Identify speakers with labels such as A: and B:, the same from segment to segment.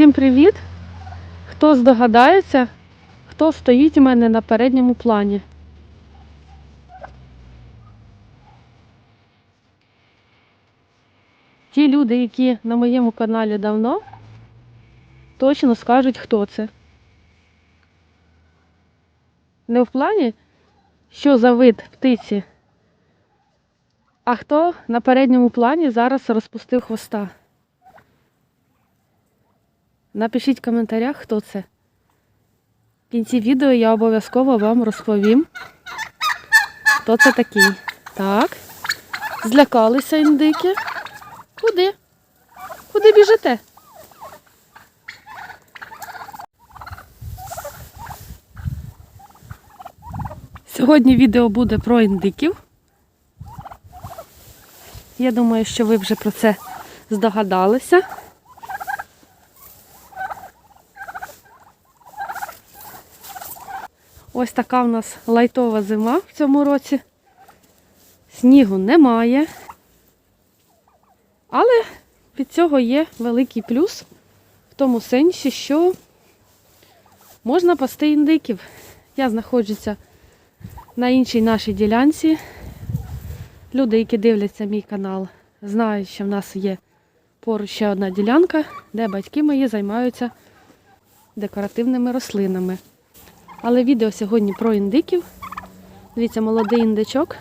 A: Всім привіт! Хто здогадається, хто стоїть у мене на передньому плані? Ті люди, які на моєму каналі давно, точно скажуть, хто це. Не в плані, що за вид птиці, а хто на передньому плані зараз розпустив хвоста. Напишіть в коментарях, хто це. В кінці відео я обов'язково вам розповім, хто це такий. Так. Злякалися індики. Куди? Куди біжите? Сьогодні відео буде про індиків. Я думаю, що ви вже про це здогадалися. Ось така в нас лайтова зима в цьому році. Снігу немає. Але від цього є великий плюс в тому сенсі, що можна пасти індиків. Я знаходжуся на іншій нашій ділянці. Люди, які дивляться мій канал, знають, що в нас є поруч ще одна ділянка, де батьки мої займаються декоративними рослинами. Але відео сьогодні про індиків. Дивіться, молодий індичок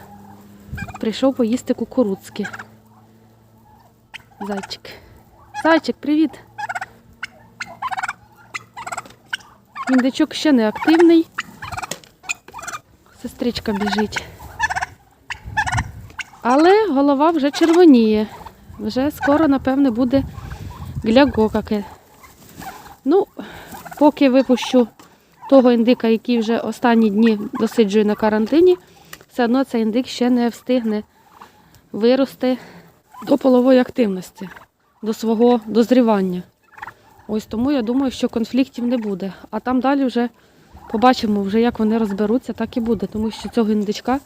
A: прийшов поїсти кукурудзки. Зайчик. Зайчик, привіт. Індичок ще не активний. Сестричка біжить. Але голова вже червоніє. Вже скоро, напевне, буде глягокаке. Ну, поки випущу того індика, який вже останні дні досиджує на карантині, все одно цей індик ще не встигне вирости до полової активності, до свого дозрівання. Ось тому я думаю, що конфліктів не буде. А там далі вже побачимо, вже як вони розберуться, так і буде. Тому що цього індичка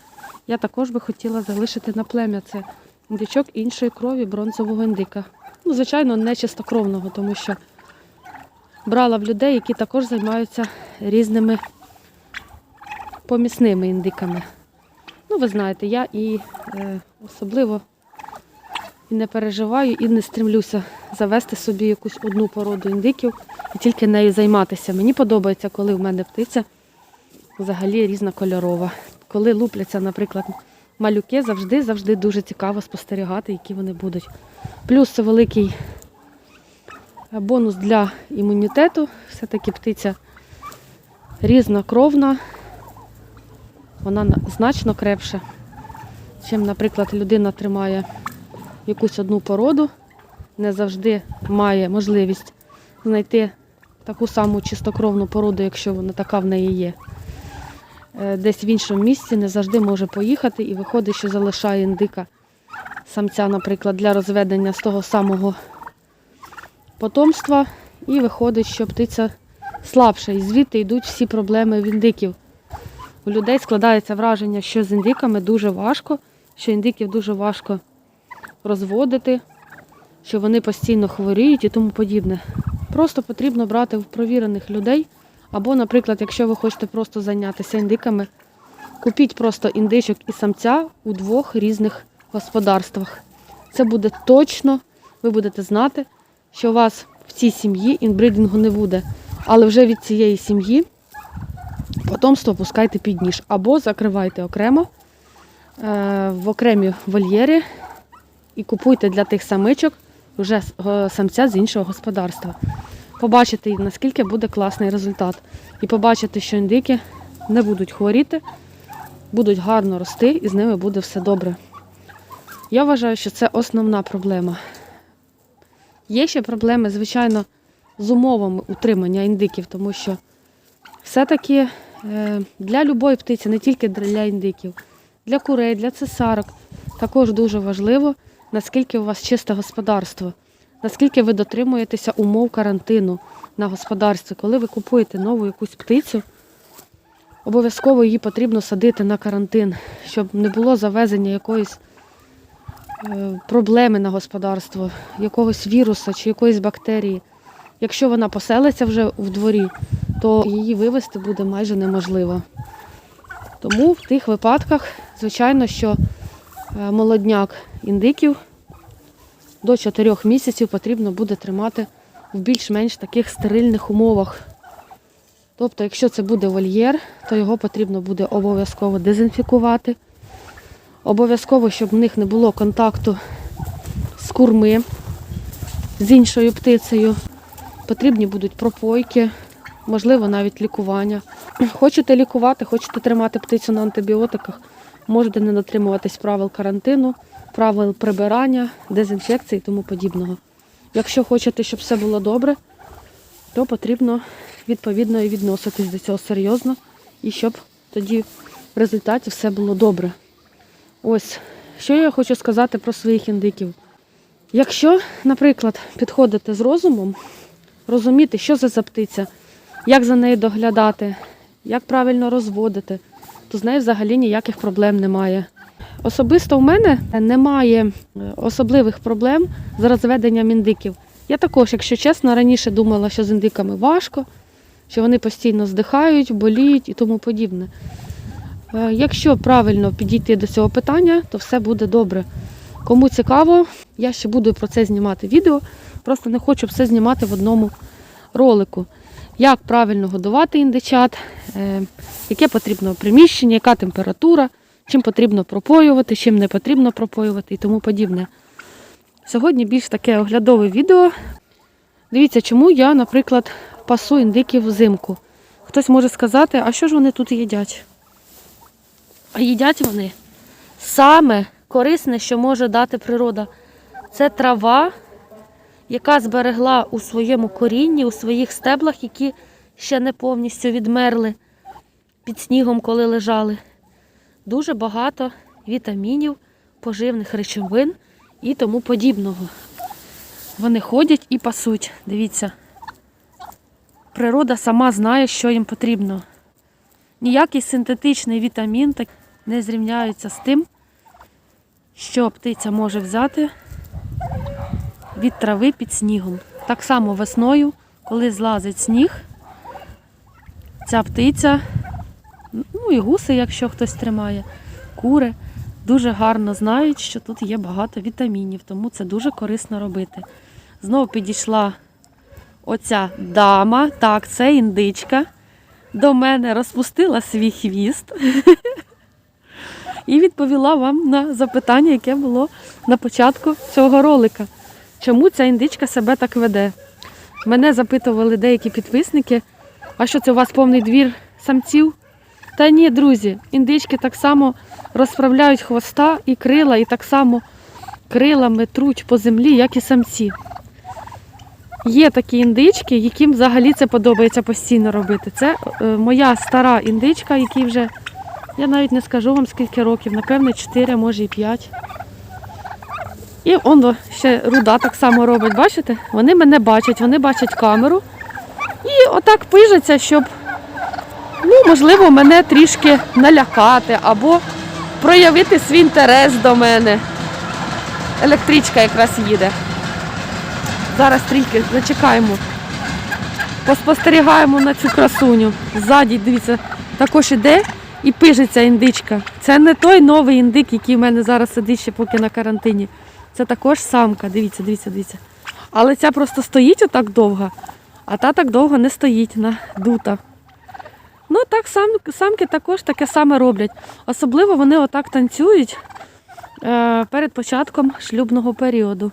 A: я також би хотіла залишити на плем'я. Це індичок іншої крові бронзового індика. Ну, звичайно, не чистокровного, тому що брала в людей, які також займаються різними помісними індиками. Ну, ви знаєте, я і е, особливо і не переживаю, і не стремлюся завести собі якусь одну породу індиків і тільки нею займатися. Мені подобається, коли в мене птиця взагалі різнокольорова. Коли лупляться, наприклад, малюки, завжди завжди дуже цікаво спостерігати, які вони будуть. Плюс це великий бонус для імунітету. Все-таки птиця різнокровна, вона значно крепша, чим, наприклад, людина тримає якусь одну породу, не завжди має можливість знайти таку саму чистокровну породу, якщо вона така в неї є. Е, Десь в іншому місці не завжди може поїхати і виходить, що залишає індика самця, наприклад, для розведення з того самого потомства, і виходить, що птиця слабша. І звідти йдуть всі проблеми в індиків. У людей складається враження, що з індиками дуже важко, що індиків дуже важко розводити, що вони постійно хворіють і тому подібне. Просто потрібно брати в провірених людей. Або, наприклад, якщо ви хочете просто зайнятися індиками, купіть просто індичок і самця у двох різних господарствах. Це буде точно, ви будете знати, що у вас в цій сім'ї інбридингу не буде. Але вже від цієї сім'ї потомство пускайте під ніж. Або закривайте окремо е, в окремі вольєри і купуйте для тих самичок вже самця з іншого господарства. Побачите, наскільки буде класний результат. І побачите, що індики не будуть хворіти, будуть гарно рости і з ними буде все добре. Я вважаю, що це основна проблема. Є ще проблеми, звичайно, з умовами утримання індиків, тому що все-таки е, для любої птиці, не тільки для індиків, для курей, для цесарок, також дуже важливо, наскільки у вас чисте господарство, наскільки ви дотримуєтеся умов карантину на господарстві. Коли ви купуєте нову якусь птицю, обов'язково її потрібно садити на карантин, щоб не було завезення якоїсь е, проблеми на господарство, якогось віруса чи якоїсь бактерії. Якщо вона поселиться вже в дворі, то її вивезти буде майже неможливо. Тому в тих випадках, звичайно, що е, молодняк індиків до 4 місяців потрібно буде тримати в більш-менш таких стерильних умовах. Тобто, якщо це буде вольєр, то його потрібно буде обов'язково дезінфікувати. Обов'язково, щоб в них не було контакту з курми, з іншою птицею. Потрібні будуть пропойки, можливо, навіть лікування. Хочете лікувати, хочете тримати птицю на антибіотиках, можете не дотримуватись правил карантину, правил прибирання, дезінфекції і тому подібного. Якщо хочете, щоб все було добре, то потрібно відповідно і відноситись до цього серйозно, і щоб тоді в результаті все було добре. Ось, що я хочу сказати про своїх індиків. Якщо, наприклад, підходити з розумом, розуміти, що це за птиця, як за нею доглядати, як правильно розводити, то з нею взагалі ніяких проблем немає. Особисто в мене немає е, особливих проблем з розведенням індиків. Я також, якщо чесно, раніше думала, що з індиками важко, що вони постійно здихають, боліють і тому подібне. Е, Якщо правильно підійти до цього питання, то все буде добре. Кому цікаво, я ще буду про це знімати відео, просто не хочу все знімати в одному ролику. Як правильно годувати індичат, е, яке потрібно приміщення, яка температура, чим потрібно пропоювати, чим не потрібно пропоювати і тому подібне. Сьогодні більш таке оглядове відео. Дивіться, чому я, наприклад, пасу індиків взимку. Хтось може сказати, а що ж вони тут їдять? А їдять вони саме корисне, що може дати природа. Це трава, яка зберегла у своєму корінні, у своїх стеблах, які ще не повністю відмерли під снігом, коли лежали. Дуже багато вітамінів, поживних речовин і тому подібного. Вони ходять і пасуть. Дивіться. Природа сама знає, що їм потрібно. Ніякий синтетичний вітамін не зрівняється з тим, що птиця може взяти від трави під снігом. Так само весною, коли злазить сніг, ця птиця, ну і гуси, якщо хтось тримає, кури, дуже гарно знають, що тут є багато вітамінів, тому це дуже корисно робити. Знову підійшла оця дама, так, це індичка, до мене розпустила свій хвіст і відповіла вам на запитання, яке було на початку цього ролика. Чому ця індичка себе так веде? Мене запитували деякі підписники, а що це у вас повний двір самців? Та ні, друзі, індички так само розправляють хвоста і крила, і так само крилами труть по землі, як і самці. Є такі індички, яким взагалі це подобається постійно робити. Це е, моя стара індичка, якій вже, я навіть не скажу вам скільки років, напевне, 4, може і 5. І он ще руда так само робить, бачите? Вони мене бачать, вони бачать камеру. І отак пижаться, щоб, ну, можливо, мене трішки налякати або проявити свій інтерес до мене. Електричка якраз їде. Зараз трішки зачекаємо. Поспостерігаємо на цю красуню. Ззаді, дивіться, також іде і пижиться індичка. Це не той новий індик, який в мене зараз сидить ще поки на карантині. Це також самка. Дивіться, дивіться, дивіться. Але ця просто стоїть отак довго, а та так довго не стоїть надута. Ну так сам, самки також таке саме роблять. Особливо вони отак танцюють е, перед початком шлюбного періоду.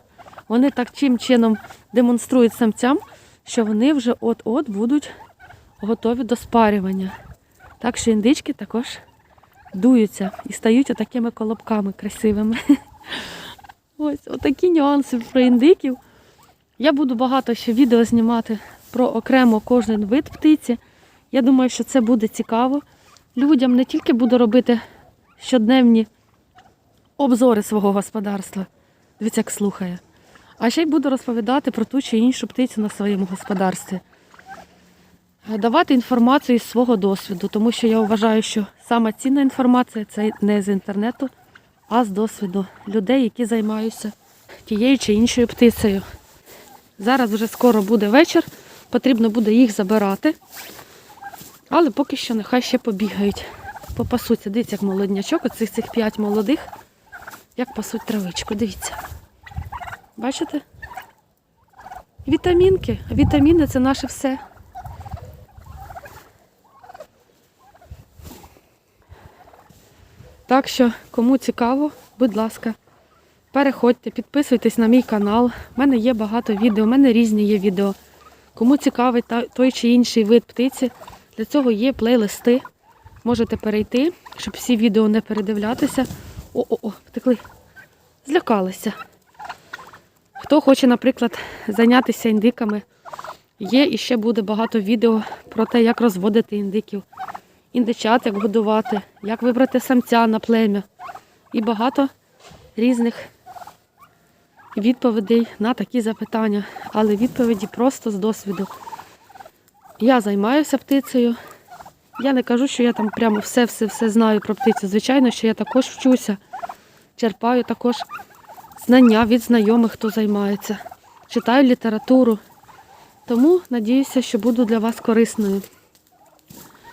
A: Вони таким чином демонструють самцям, що вони вже от-от будуть готові до спарювання. Так що індички також дуються і стають отакими колобками красивими. Ось отакі нюанси про індиків. Я буду багато ще відео знімати про окремо кожен вид птиці. Я думаю, що це буде цікаво. Людям не тільки буду робити щоденні обзори свого господарства. Дивіться, як слухає. А ще й буду розповідати про ту чи іншу птицю на своєму господарстві. Давати інформацію із свого досвіду, тому що я вважаю, що сама цінна інформація це не з інтернету, а з досвіду людей, які займаються тією чи іншою птицею. Зараз вже скоро буде вечір. Потрібно буде їх забирати. Але поки що нехай ще побігають. Попасуться. Дивіться, як молоднячок, оцих цих п'ять молодих, як пасуть травичку. Дивіться. Бачите? Вітамінки. Вітаміни це наше все. Так що, кому цікаво, будь ласка, переходьте, підписуйтесь на мій канал. У мене є багато відео, у мене різні є відео. Кому цікавий той чи інший вид птиці, для цього є плейлисти. Можете перейти, щоб всі відео не передивлятися. О-о-о, втекли. Злякалися. Хто хоче, наприклад, зайнятися індиками, є і ще буде багато відео про те, як розводити індиків, індичат, як годувати, як вибрати самця на плем'я. І багато різних відповідей на такі запитання. Але відповіді просто з досвіду. Я займаюся птицею. Я не кажу, що я там прямо все-все-все знаю про птицю. Звичайно, що я також вчуся, черпаю також знання від знайомих, хто займається. Читаю літературу. Тому надіюся, що буду для вас корисною.